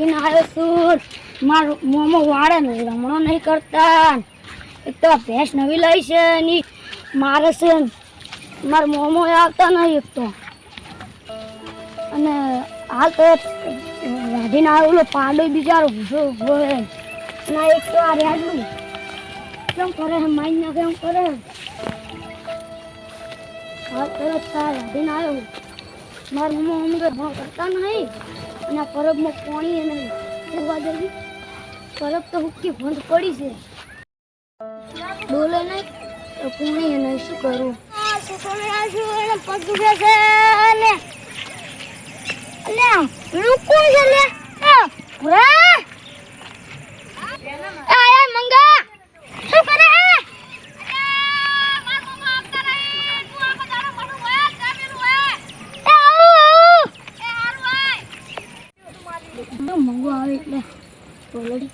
થાકીને આવ્યો છું. મારો મોમો વાળે ને રમણો નહીં કરતા. એક તો ભેંસ નવી લઈ છે એની. મારે છે મારો મોમો આવતા નહીં એક તો. અને હાલ તો વાઢીને આવેલો પાડો બિચારો ભૂસો છે. અને એક તો આ રેડું. કેમ કરે માઈ ના કેમ કરે? હાલ તરત તાર વાઢીને આવ્યો. મારા મોમો ભાવ કરતા નહીં. અને પરબમાં પાણી નહીં જોવા જઈએ પરબ તો હુક્કી બંધ પડી છે. બોલે નહીં, તો પાણી નહીં શું કરું? પગ દુખે છે ને. લે રૂકું છે લે ભૂરા એ આયા મંગા શું કરે હે એ આવું આવું મંગો આવે એટલે બોલડી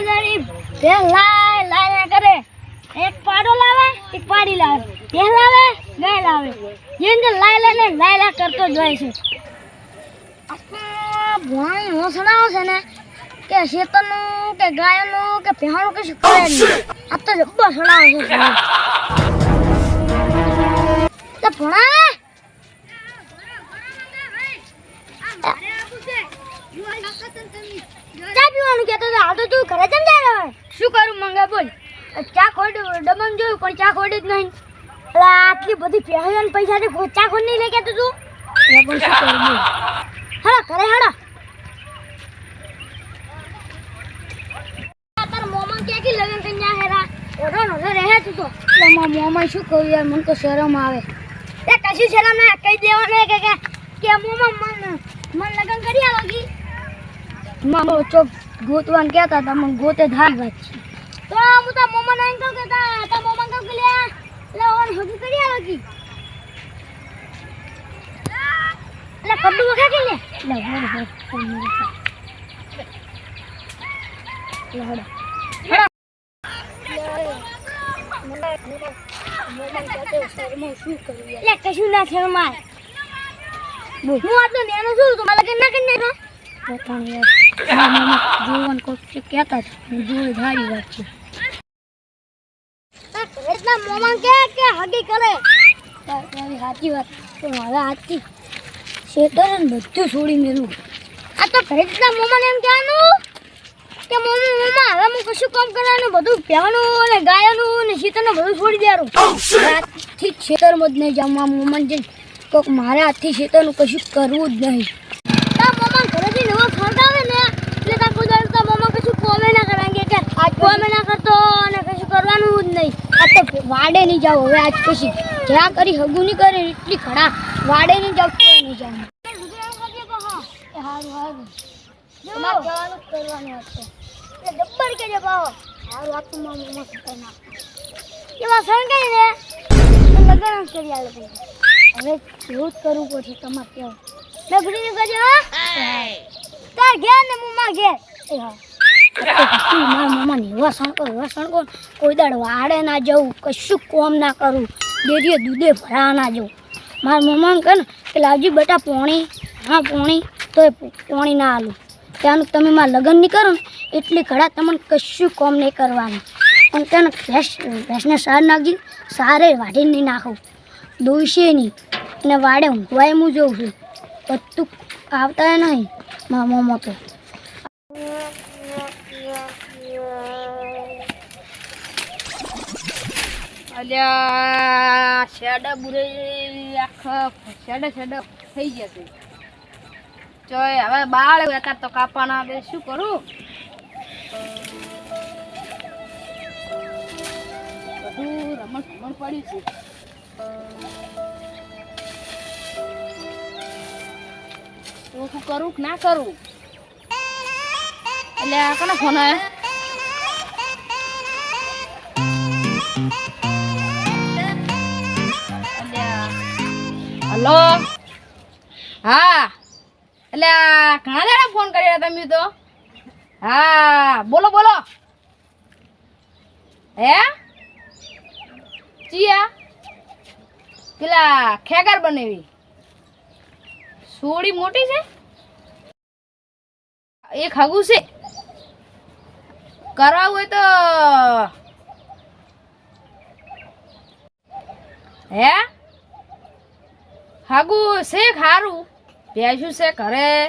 દાડી બે લાય લાય કરે એક પાડો લાવે એક પાડી લાવે બે લાવે ગાય લાવે જેમ કે લાય લાય લાય લાય કરતો જ હોય છે નો સડાવો છે ને કે શેતરનું કે ગાયનું કે ભેહાનું કશું કરે નહીં આ તો જબ્બો સડાવે છે. તો ભોણા. ચા પીવાનું કહેતો હતો હાલ તો તું ઘરે જાય રહ્યો શું કરું મંગા બોલ? ચા ખોડ ડબંગ જોયું પણ ચા ખોડી જ નહીં. એટલે આટલી બધી પહેરીઓ ને પૈસા ચા ખોડ નહીં લઈ ગયા તું. કરું હા ઘરે હાડા મોમાં ક્યાં કી લગન કરી ન્યા હેરા ઓઢો નોઢો રહે તું તો મારા મોમાં શું કહું યાર મને તો શરમ આવે એ કશું શરમ ના કહી દેવાનું કે કે કે મોમાં મન મન લગન કરી આવો મામો ચોક ગોતવાન કહેતા હતા મને ગોતે ધારી વાત છે તો હું તો મોમાં નાઈ કહું કે તા તા મોમાં કહું કે લે લે ઓન હગી કરી આવો લે કડું વખા કે લે લે હોર હોર લે લે કશું માર હું આટલો નેનો છું, તો મારે ના કરી. નાખો પોતાની યાર જોવાનું કોક છે કહેતા વાત વાત બધું છોડી મેલું. આ તો ઘરેટલા મોમાં એમ કહેવાનું કે મમ્મી મમ્મા હવે હું કશું કામ કરવાનું, બધું પહેવાનું અને ગાયનું ને શીતળનું બધું છોડી દેવાનું. આજથી ખેતરમાં જ નહીં જમવા. મમ્માને જઈને કોક મારા હાથથી ખેતરનું કશું કરવું જ નહીં. મમ્મા ઘરેથી નવો આવે ને એટલે તા કોઈ દાડો મમ્મા કશું કોમે ના કરાંગે કે આજ કોમે ના કરતો અને કશું કરવાનું જ નહીં. આ તો વાડે નહીં જાવ હવે આજ પછી. જ્યાં કરી હગું નહીં કરે એટલી ખડા વાડે નહીં જાવ તો નહીં જાવ હારું હારું. જવાનું કરવાનું હતું એટલે કે જે હારું મમ્મા એવા સંગાઈ ને તો કરી આલે હવે એવું જ કરવું પડશે તમારે કેવું લગડીને કરજો હા. તાર ઘેર ને હું માં ઘેર. એ હા. મારા મમ્માને એવા સણકો એવા સણકો કોઈ દાડ વાડે ના જવું, કશું કોમ ના કરું. ડેરીએ દૂધે ભરા ના જવું. મારા મમ્માને કહે ને કે લાવજી બેટા પોણી. હા, પોણી. તો પોણી ના આલું. ત્યાંનું તમે મારા લગ્ન નહીં કરો ને, એટલી ઘડા તમને કશું કોમ નહીં કરવાનું. અને ત્યાંનું ને ભેંસ ભેંસને સાર નાખજી. સારે વાઢી નહીં નાખું. દોઈશે નહીં. અને વાડે ઊંઘવાય હું જોઉં છું. બધું આવતા નહીં, મામો તો અલ્યા, શેડા બુરે, આખા શેડા શેડા થઈ જશે ચોય, હવે બાળ એકાદ તો કાપવાના શું કરું? રમણ પડ્યું છે. તો શું કરું કે ના કરું? એટલે આ કોનો ફોન આવ્યો હલો? હા. એટલે ઘણા દાડા ફોન કર્યા તમે તો. હા, બોલો બોલો. હે? ચિયા. પેલા ખેગર બનેવી. સોડી મોટી છે. એક હગું છે. કરાવવું હોય તો હે? હાગું છે ખારું. ભેંસું છે ઘરે.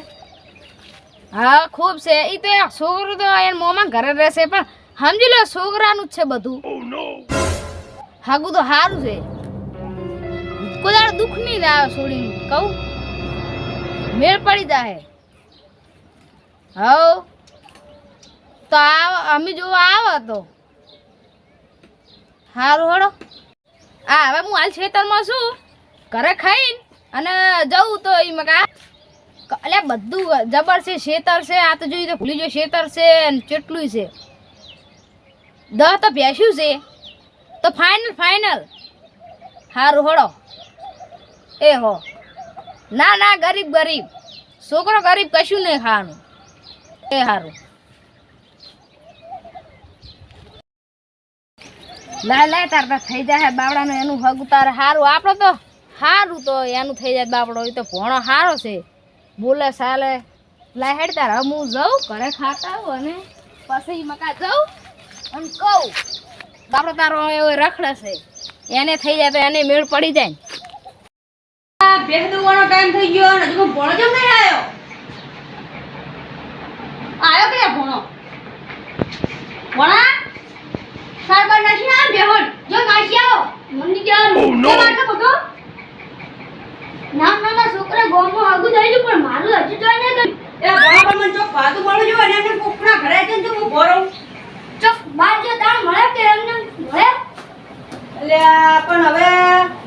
હા, ખૂબ છે. એ તો છોકરું તો એના મોમાં ઘરે રહેશે, પણ સમજી લો, છોકરાનું જ છે બધું. હાગું તો સારું છે. કોઈ દાડો દુઃખ નહીં આવે છોડીને કહું. મેળ પડી જાય હવ તો આ અમે જોવા આવો તો સારું હળો. આ હવે હું હાલ ખેતરમાં છું. ઘરે ખાઈને અને જવું તો એ મકા એટલે બધું જબર છે, શેતર છે, આ તો જોયું તો ભૂલી જો શેતર છે અને કેટલું છે. દહ તો ભેંસ્યું છે. તો ફાઇનલ ફાઇનલ સારું હળો. એ હો. ના ના, ગરીબ ગરીબ. છોકરો ગરીબ કશું નહીં ખાવાનું. એ સારું લાય લાય, તાર તો થઈ જાય બાવડાનું એનું હગું તારે સારું આપણો તો સારું તો એનું થઈ જાય બાપડો એ તો ભણો સારો છે. બોલે ચાલે લાય, હેડ તાર હું જાઉં, ઘરે ખાતા આવું અને પછી મકા જાઉં અને કહું. બાપડો તારો એવો રખડશે. એને થઈ જાય તો એને મેળ પડી જાય ભેંસ ટાઈમ થઈ ગયો અને હજુ ભણો જેમ નહીં આવ્યો? આવ્યો કે ભણો? ભણા? સાર બાર ના બેહોન જો નાખી આવો. મમ્મી જાન નો માટે. બધો ના ના ના છોકરા ગોમમાં આગું થઈ ગયું પણ મારું હજુ જોઈ નહીં ગયું એ મને ચોક જો અને એમને કોકના ઘરે જઈને તો હું ભરો. ચોક બાર જો તાણ મળે કે એમને મળે એટલે પણ હવે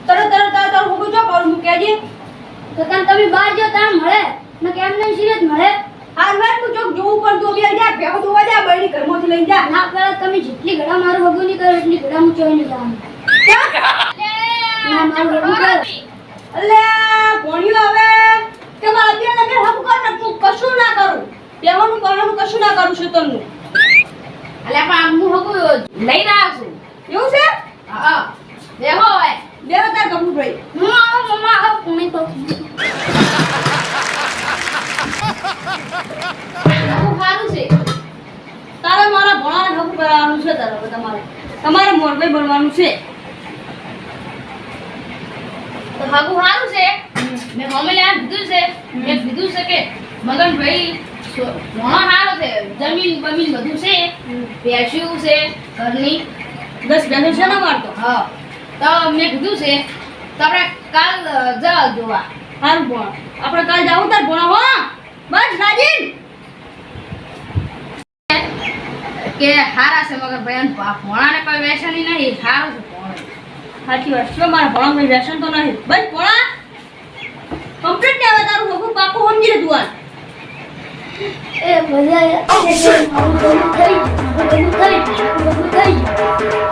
તરત તરત તરત હું જો કરું હું કહેજે તો કાન તમે બહાર જો તાણ મળે. ને કેમ નહીં સિરત મળે. હાલ વાર તું જોક જોવું પણ તું બી જા ભેગો જોવા જા બળી ઘરમાંથી લઈ જા. ના પેલા તમે જેટલી ઘડા મારું ભગું નહીં કરો એટલી ઘડા હું ચોઈ નહીં જાઉં ના મારું ભગું કરો. એટલે ભણ્યો હવે. કે મારા બે તમે હમ કર ને તું કશું ના કરું. બેવાનું કરવાનું કશું ના કરું છું તમને એટલે પણ હું હગું લઈને આવ્યો છું. એવું છે? હા. દેખો હવે. બે તાર કપડું ભાઈ. હું આવો મમ્મા આવો. કોને તો. સારું છે. તારે મારા ભણાને હમ કરવાનું છે તારે તમારે. તમારે મોરભાઈ બનવાનું છે. તો હગું સારું છે. મેં મમ્મીને આ કીધું છે મેં કીધું છે કે મગનભાઈ સો- ઘણો સારો છે. જમીન બમીન બધું છે. ભેંસ્યું છે ઘરની. દસ બેન છે ને મારતો હા. તો મેં કીધું છે તમે કાલ જા જવા જોવા. સારું ભણ. આપણે કાલ જાવું તાર ભણો હો. બસ રાજીન કે હારા છે મગર ભાઈ ભણાને કોઈ વેસણી નહીં સારું છે સાચી વાત છે. મારા ભણો કોઈ વ્યસન તો નહીં? બસ ભણા. કમ્પ્લીટ ને હવે તારું હકું પાકું સમજી લે તું આ એ મજા મારું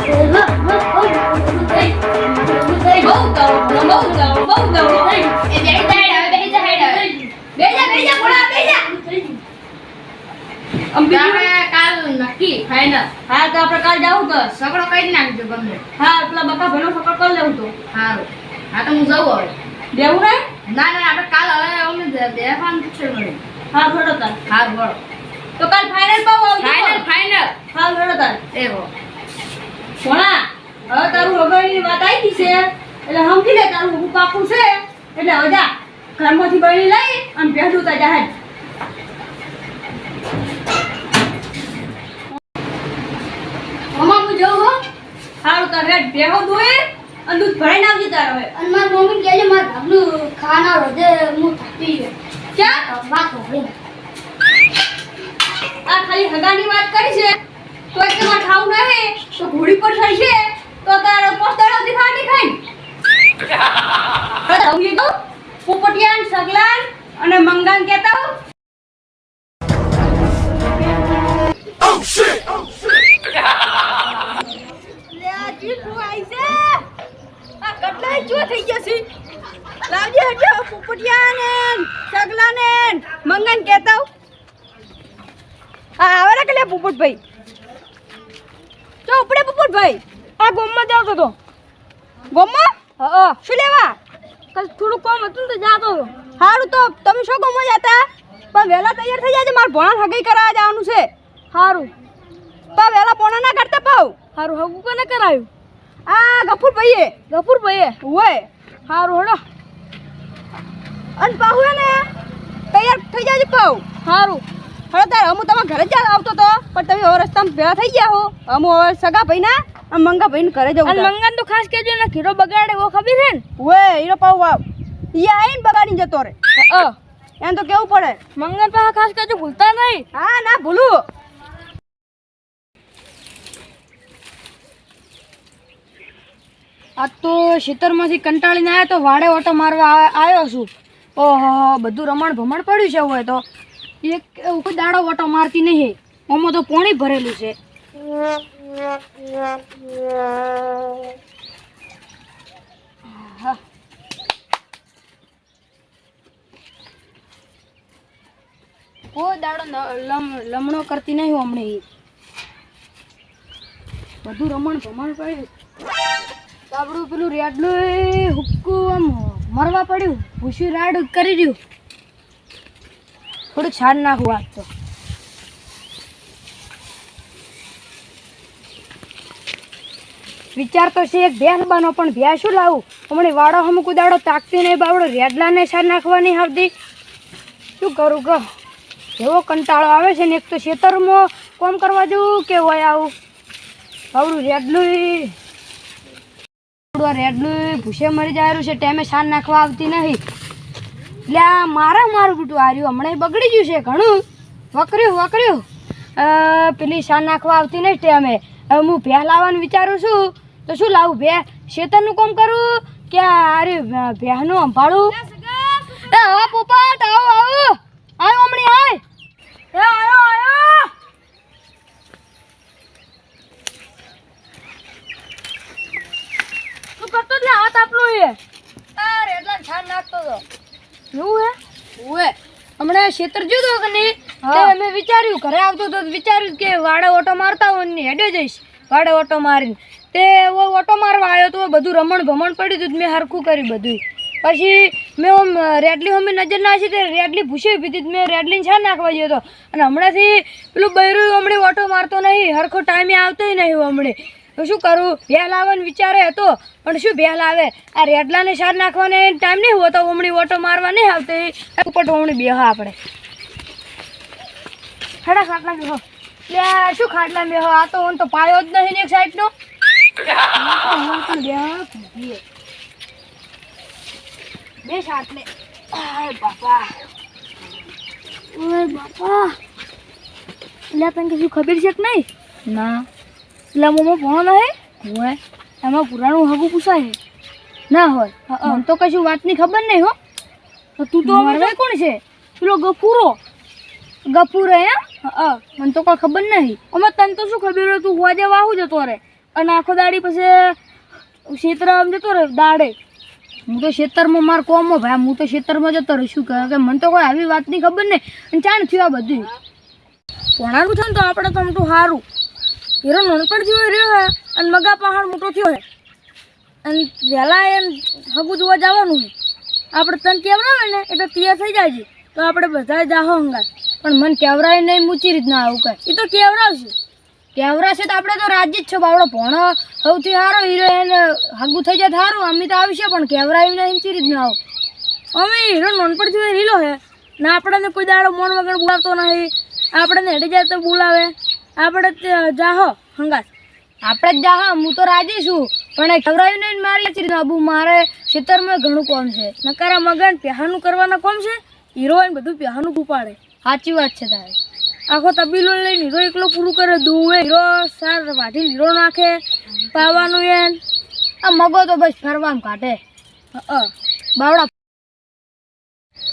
હા તો આપણે કાલ જવું તો. સગડો કઈ નાખજો ગમે હા પેલા બકા ભાઈનો સકળ કરી લેવું તો. હા તો હું જઉં હવે. દેવું ને? ના ના આપણે કાલ હવે અમને દેખાવાનું છે મને. હા હારું બળો તો કાલ ફાઇનલ પાવ ફાઇનલ ફાઇનલ હા થોડો તાર. એ હો ભણા હવે તારું હગાઈની વાત આવી છે. એટલે સમજી લે તારું હું પાકું છે. એટલે હવે જા ઘરમાંથી બળી લઈ અને ભેડું તા જહાજ. મમ્મા હું જાઉં હો. સારું તાર હેડ ભેહો દોય અને દૂધ ભરાઈને આવજે તાર હવે. અને મારી મમ્મી કહેજે મારા ભાગનું ખાના રોજે હું થાકી ગયો. ક્યાં? વાત આ ખાલી હગાની વાત કરી છે. તો એ તમારે ખાવું નહીં, તો ઘોડી પર ચડશે તો તારો પોસ્તળાથી ખાટી ખાઈ? હવે આવું તો? પોપટિયાન સગલાન અને મંગાન કહેતા હો. લે આ જીતું આઈ છે આ કટલાય જો થઈ જશે લાવજે હટો સગલાન સગલાને મંગાન કહેતા હો. આ આવે ને કે લે, પોપટભાઈ? તો ઉપડે પોપટભાઈ આ ગોમમાં જાતો તો ગોમમાં? હા શું લેવા? કલ થોડું કામ હતું તો જાતો હતો. સારું તો તમે શું ગોમમાં જતા? પણ વહેલા તૈયાર થઈ જાય મારે ભણા હગાઈ કરાવવા જવાનું છે. સારું પણ વહેલા પોણા ના કરતા પાવ. સારું હગું કોને કરાયું આ ગફુર ભાઈએ ગફુર ભાઈએ હોય સારું હડો. અને પાહુ હે ને તૈયાર થઈ જાય પાવ. સારું હવે તાર હું તમારા ઘરે જ આવતો તો પણ તમે હવે રસ્તામાં ભેળા થઈ ગયા હો. અમુ હવે સગા ભાઈ ના મંગા ભાઈ ઘરે જવું મંગા મંગન તો ખાસ કહેજો ને ખીરો બગાડે એવો ખબર છે ને? ઓએ હીરો પાવ વાવ. ઈ આઈને બગાડીને જતો રે. અ. એમ તો કેવું પડે? મંગન પાસે ખાસ કહેજો ભૂલતા નહીં. હા ના ભૂલું. આ તો ખેતરમાંથી કંટાળીને આવ્યા તો વાડે ઓટો મારવા આવ્યો છું. ઓહો બધું રમણ ભમણ પડ્યું છે હોય તો. એવું કોઈ દાડો ઓટો મારતી નહીં ઓમાં તો પોણી ભરેલું છે. કોઈ દાડો લમ- લમણો કરતી નહીં હમણે એ. બધું રમણ ભમણ પડ્યું આપણું પેલું રેડલું હુક્કું આમ મરવા પડ્યું. ભૂસી રાડ કરી રહ્યું. થોડુંક છાન નાખવું આજ તો. વિચાર તો છે એક ભેંસ બનો પણ ભેંસ શું લાવું? હમણાં વાળો અમુક કુદાડો તાકતી નહીં બાવડો રેડલાને છાન નાખવાની આવતી. શું કરું કહો? એવો કંટાળો આવે છે ને, એક તો ખેતરમાં કોમ કરવા જવું કે હોય આવું? બાવડું રેડલું રેડલું ભૂસે મરી જાય છે, ટાઈમે છાન નાખવા આવતી નહીં. એટલે આ મારા મારું બુટું હાર્યું હમણાં બગડી ગયું છે ઘણું. વકર્યું વકર્યું. પેલી શાન નાખવા આવતી નહીં ટાઈમે હવે હું ભે લાવવાનું વિચારું છું. તો શું લાવું? ભે શેતરનું કામ કરું કે અરે ભેનું સંભાળું એ હા પોપટ આવો આવો. આવો હમણાં આય. એ આયો આયો. તું કરતો જ ને હાથ આપલો એ. આ રેડલા છાન નાખતો તો. એવું હે? ઓએ હમણાં કે નહીં? તે અમે વિચાર્યું ઘરે આવતો તો વિચાર્યું કે વાડે ઓટો મારતા હોય ને હેડે જઈશ. વાડે ઓટો મારીને. તે ઓટો મારવા આવ્યો તો બધું રમણ ભમણ પડ્યું હતું મેં હરખું કર્યું બધું પછી મેં ઓમ રેડલી હમી નજર નાખી તે રેડલી ભૂસી પીધી મેં રેડલીને છાન નાખવા ગયો હતો. અને હમણાંથી પેલું બૈરું હમણાં ઓટો મારતો નહીં હરખો ટાઈમે આવતો નહીં હમણાં. તો શું કરું? ભેલ લાવવાનો વિચારે હતો, પણ શું ભેલ આવે? આ રેડલાને સાર નાખવાને ટાઈમ નહીં હોતો હમણી ઓટો મારવા નહીં આવતી ઉપર હમણી બેહા આપણે. ખાડા ખાટલા બેહો. લે, શું ખાટલા બેહો? આ તો હું તો પાયો જ નહીં એક સાઈડનો બે સાટલે. બાપા. બાપા. લે, તને કશું ખબર છે કે નહીં? ના. એટલે મોમો ભણો હે? હોય એમાં પુરાણું હગું પૂછાય ના હોય. આમ તો કશું વાતની ખબર નહીં હો. તો તું તો હવે કોણ છે? પેલો ગફુરો. ગફુરો એમ? હા મને તો કોઈ ખબર નહીં. અમે તને તો શું ખબર હોય? તું હોજે વાહુ જતો રે અને આખો દાડી પછી આમ જતો રે દાડે. હું તો ખેતરમાં માર કોમો ભાઈ. હું તો ખેતરમાં જતો રહું. શું કહે? કે મને તો કોઈ આવી વાતની ખબર નહીં. અને ચાણ થયું આ બધું ભણારું છે ને તો આપણે તો આમ તો સારું હીરો નાનપણ જેવો રહ્યો હે અને મગા પહાડ મોટો થયો હે અને વહેલા એમ હગું જોવા જવાનું છે આપણે તન કેવરાવે ને, એટલે તૈયાર થઈ જાય છે. તો આપણે બધા જાહો હંગાત. પણ મને કેવરાય નહીં, મૂચી રીતના આવું કાંઈ એ તો કેવરાવશે કેવરાશે તો આપણે તો રાજ્ય જ છો. બાવડો ભણો સૌથી સારો હીરો એને હગું થઈ જાય સારું અમે તો આવશે પણ કેવરાય નહીં ચી રીતના આવું. અમે હીરો નાનપણ રીલો હે. ને, આપણને કોઈ દાડો મોન વગર બોલાવતો નહીં. આપણને હેડી જાય તો બોલાવે. આપણે જાહો, હંગાસ. આપણે જ જાહો, હું તો રાજી છું, પણ એ ખવડાવ્યું નહીં મારી ચીરી આબુ મારે ખેતરમાં ઘણું કોમ છે. નકારા મગન, પ્યાહાનું કરવાના કોમ છે? હીરો હોય બધું પ્યાહાનું ઉપાડે. સાચી વાત છે તારે. આખો તબીલો લઈને હીરો એકલો પૂરું કરે દુવે હીરો, સાર વાઢી હીરો નાખે, પાવાનું એન આ મગો તો બસ ફરવામ કાઢે. બાવડા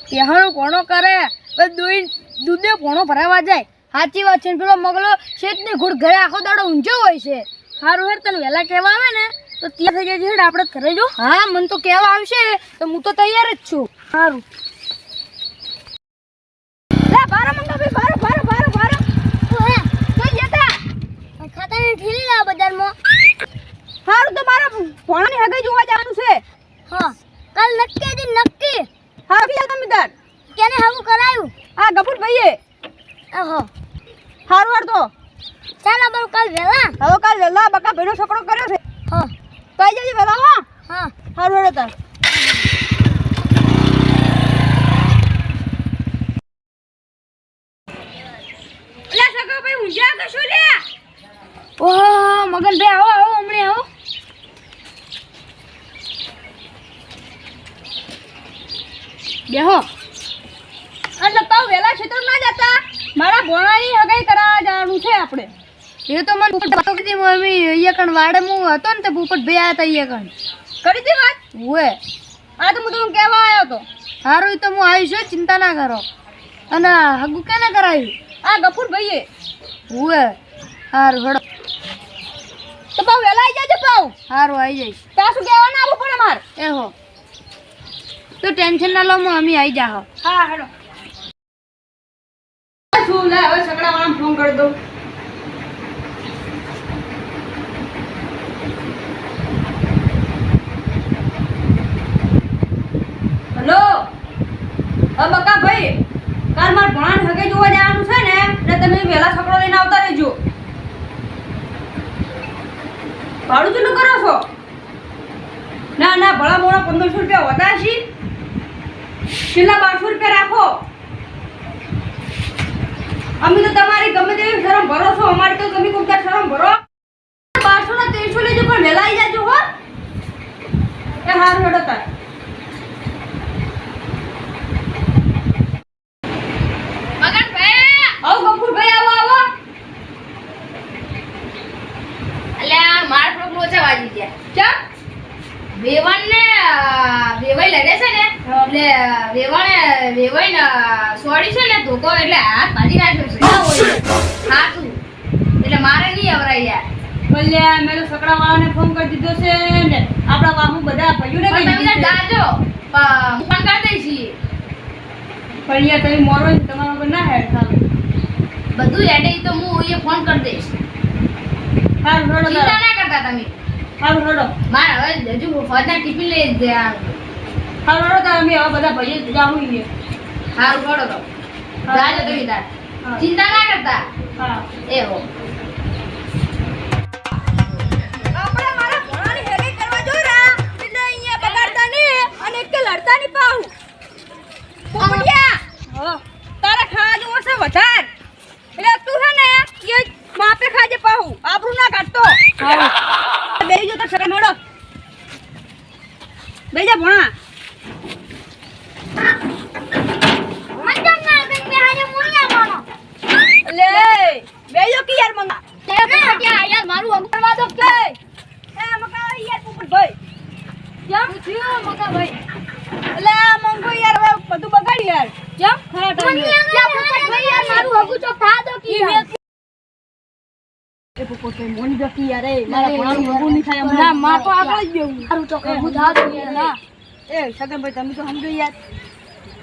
પ્યાહાનું કોણો કરે બસ દોઈ દૂધે પોણો ભરાવા જાય. સાચી વાત છે પેલો મગલો શેતની ઘૂડ ઘરે આખો દાડો ઊંચો હોય છે. સારું હેર તને વહેલા કહેવા આવે ને તો ત્યાં થઈ જાય હેડ આપણે ઘરે જો હા મને તો કહેવા આવશે તો હું તો તૈયાર જ છું. સારું ભણાની હગાઈ જોવા જવાનું છે. હા કાલ નક્કી નક્કી. હા તમે તાર. કેને હવું કરાયું? હા ગફુર ભાઈએ ઓહો. હારું હાર તો. ચાલ આપણે કાલ વેલા. હવે કાલ વેલા બકા ભેડો છોકરો કર્યો છે. હા. તો આવી જજે વેલા હા. હા. હારું હેડો તાર. સગા ભાઈ આવો આવો હમણે આવો. બેહો. અને તો વેલા ખેતર ના જતા મારા ભોણાની હગાઈ કરાવવા જવાનું છે આપણે. એ તો મને પોપટ કીધી મમ્મી અહીંયા કણ વાડે હું હતો ને તે પોપટ ભાઈ આવ્યા હતા અહીંયા કણ. કરી દી વાત. ઓએ. આ તો હું તમને કહેવા આવ્યો તો. સારું તો હું આવી છું ચિંતા ના કરો. અને હગું કેને કરાવ્યું? આ ગફુર ભાઈએ ઓએ. સારું હડો. તો પાવ વહેલા આવી જાજે પાવ સારું આવી જઈશ. ત્યાં શું કહેવા ના આવવું પડે મારે એ હો. તો ટેન્શન ના લો હું અમે આવી જા હા હેડો. શું લે, હવે છકડા વાળા ફોન કરી દઉં. હલો? હા બકા ભાઈ કાલ મારે ભણાન હગે જોવા જવાનું છે ને, એટલે તમે વહેલા છકડો લઈને આવતા રહેજો. ભાડું કેટલું કરો છો? ના ના, ભલા મોડા પંદરસો રૂપિયા હોતા છે. છેલ્લા બારસો રૂપિયા રાખો. અમે તો તમારી ગમે તેવી શરમ ભરો છો. અમારી તો તમે કોઈ શરમ ભરો બારસો ના ત્રેસો લેજો પણ વહેલા આવી જાજો હો એ હારું હેડો તાર મગનભાઈ આવો ગફુરભાઈ આવો આવો અલ્યા માર થોડોક લોચા વાજી ગયા ચા વેવણ ને વેવાઈ લડે છે ને એટલે વેવાઈ ને સોડી છે ને ધોકો એટલે હાથ ભાજી નાખ્યો છે. હાથું એટલે મારે નહીં આવરાય યાર ભલ્યા મેં તો સકડા વાળાને ફોન કરી દીધો છે ને આપણા બાપુ બધા ભાઈઓને પણ કહી દીધું જાજો. પણ હું કરી દઈશ ઈ. પણ યાર તમે મોરો તમારા પર ના હેડ થાવ. બધું એડે તો હું એ ફોન કરી દઈશ. ચિંતા ના કરતા તમે. મારે હવે હજુ ફરના ટિફિન લઈ જ સારું રડો મેં હવે બધા ભાઈઓ જાવું હારું ખોડો તો. જાજો તમે તાર ચિંતા ના કરતા. હા. એ હો આપણે મારા ભણાની હેડી કરવા જોરા એટલે અહીંયા બગાડતા નહીં અને એક તો લડતા નહીં પાહું પોપટિયા હા તારે ખાવા જેવો છે વધાર એટલે તું છે ને એ માપે ખાજે પાહું આબરૂ ના કાઢતો હા બેહી જો તો સગા મેળો બેહી જા ભણા મંજમ ના કઈ મે હાજે મુનિયા માનો લે બેહી જો કે યાર મંગા તે પટિયા યાર મારું હગું કરવા દો કે એ મકા યાર પોપટ ભાઈ કેમ થયું મગા ભાઈ એટલે આ મંગો યાર હવે બધું બગાડ યાર કેમ હા મુનિયા ભાઈ યાર મારું હગું તો થા દો કી યાર એ પોપટ ભાઈ મોની જતી યાર એ મારા ભણાનું હગું નહીં થાય ના માં તો આગળ જ ગયું મારું તો હગું થા દો યાર ના એ સગનભાઈ તમે તો સમજો યાર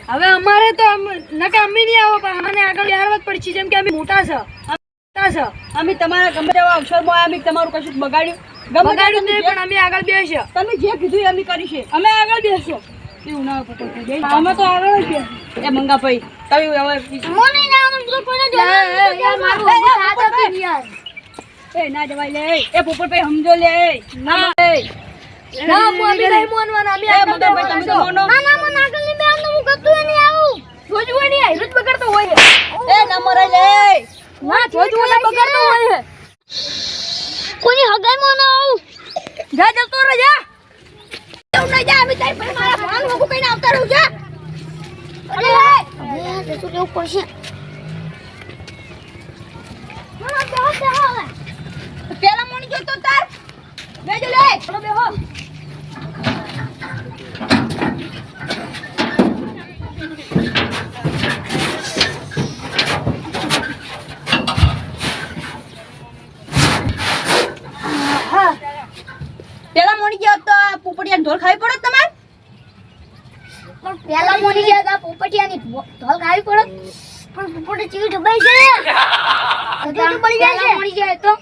હવે અમારે તો નકા અમે નહીં આવો પણ અમને આગળ બેહારવા જ પડશે જેમ કે અમે મોટા છે મોટા છે અમે તમારા ગમે તેવા અવસરમાં અમે તમારું કશું બગાડ્યું બગાડ્યું નહીં પણ અમે આગળ બેસશે તમે જે કીધું એ અમે કરીશે અમે આગળ બેસશો એવું ના હોય અમે તો આગળ જ એ તમે હવે ના એ જવાય લે એ પોપટભાઈ સમજો લે ના ના અભી નહીં મોનવાના અમે એ મંગાભાઈ તમે તો મોનો ના ના મને આગળની બેન હું ગતું નહીં આવું. જોજવું નહીં હિરત બગડતો હોય. એ ના લે. ના જોજવું નહીં બગડતો હોય. કોની હગાઈ માં આવું. જા જતો રહે જા. એવું ના જા અમે તારી પાસે મારા ભણાનું હગું કહીને આવતા રહું જા. અરે અરે તે તો કેવું પડશે? મને બેહો બેહો હવે. પેલા મોની જોતો તાર. બેજો લે ચલો બેહો. પેલા મોની ગયો તો આ ઢોલ ખાવી પડે તમારે? પણ પેલા મોની ગયા હતા પોપટિયાની ઢોલ ખાવી પડે? પણ પોપટે ચીવી તો તો પડી જાય છે. જાય તો?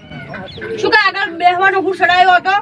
શું કે આગળ બેહવાનો હું સડાયો હતો?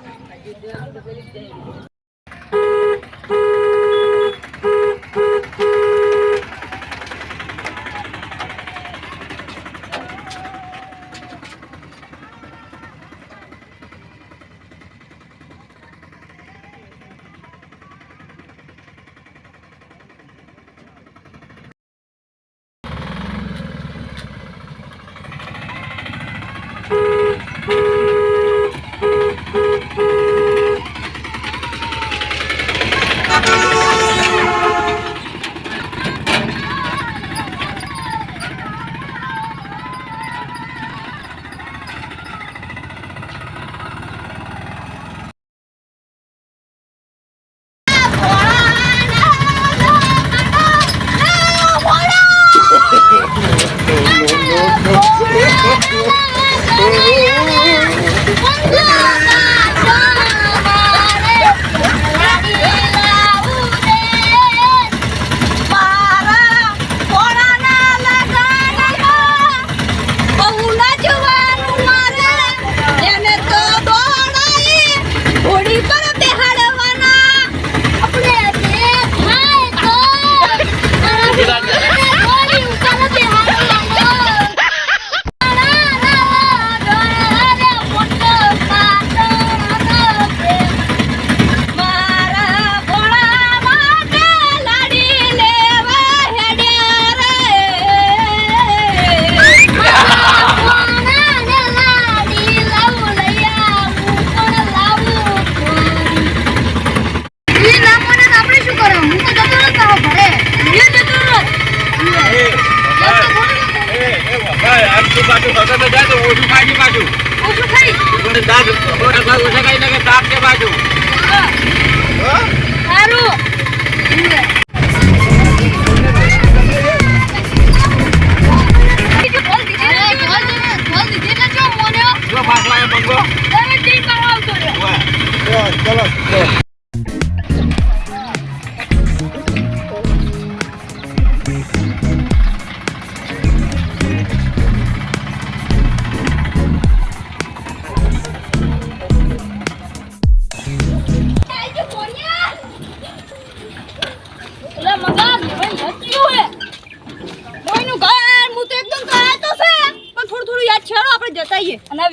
ઓછા ખાઈ નાખે તાપ કે પાછું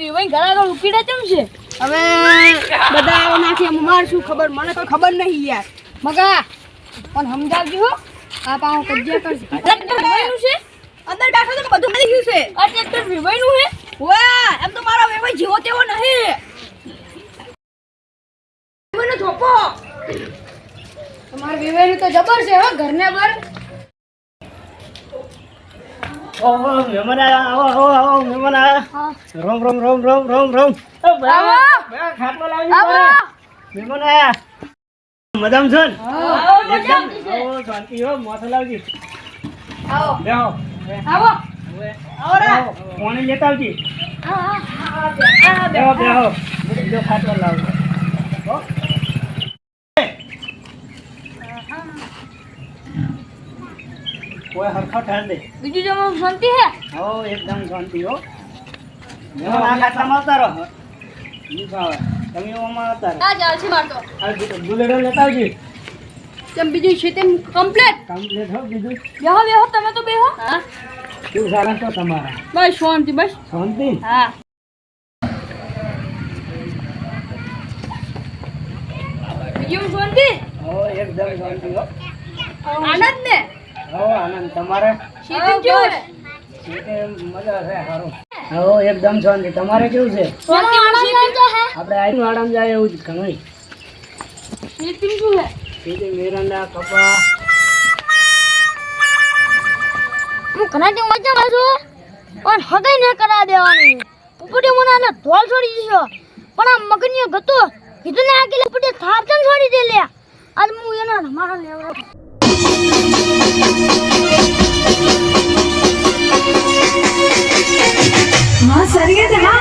વિવાઈ ઘર આગળ ઉકીડે કેમ છે. હવે બધા નાખી માર શું ખબર? મને તો ખબર નહીં યાર. મગા પણ સમજાવજો હો. આ પાઉં કજિયા કરશે વિવાઈનું છે. અંદર બેઠો તો બધું મળી ગયું છે. આ ટ્રેક્ટર વિવાઈનું છે? વાહ એમ તો મારો વિવાઈ જેવો તેવો નહીં. મને થોપો તમારા વિવાઈનું તો જબર છે હો ઘરને બર મહેમાન આવો આવો આવો મહેમાન આયા રોમ રોમ રોમ રોમ રોમ રોમ ઓ ખાટલો લાવી. મહેમાન આયા મજામ છો ને? એકદમ આવો શાંતિ હો મોથો લાવજી આવો બેહો આવો પાણી લેતા આવજી બેહો બેહો ખાટલો લાવો હો. કોઈ દે. બીજું જમવાનું શાંતિ હે? હો એકદમ શાંતિ હો. આ આવતા રહો ઈ ભાવે તમે ઓમાં રહો આ જાવ છે મારતો આ બુલેટો લેતા આવજી. તેમ બીજું છે તેમ કમ્પ્લીટ કમ્પ્લીટ હો બીજું. બેહો બેહો તમે તો બેહો. હા? શું સારા છો તમારા? બસ શાંતિ બસ. શાંતિ? હા. બીજું શાંતિ? હો એકદમ શાંતિ હો. આનંદ ને? હો આનંદ. તમારે? મજા છે સારું હો એકદમ શાંતિ. તમારે કેવું છે? આપણે આઈ આરામ જાય એવું જ ઘણું શીતમ શું હે? સીધી મિરંડા કપા. હું ઘણા મજામાં છું. પણ હગાઈ ન કરા દેવાની. ઉપડે મને ધોલ છોડી દીધો. પણ આ મગનીઓ ગતો. કીધું ને આગળ ઉપડે થાપ કેમ છોડી દે લે આજ હું એના சரியா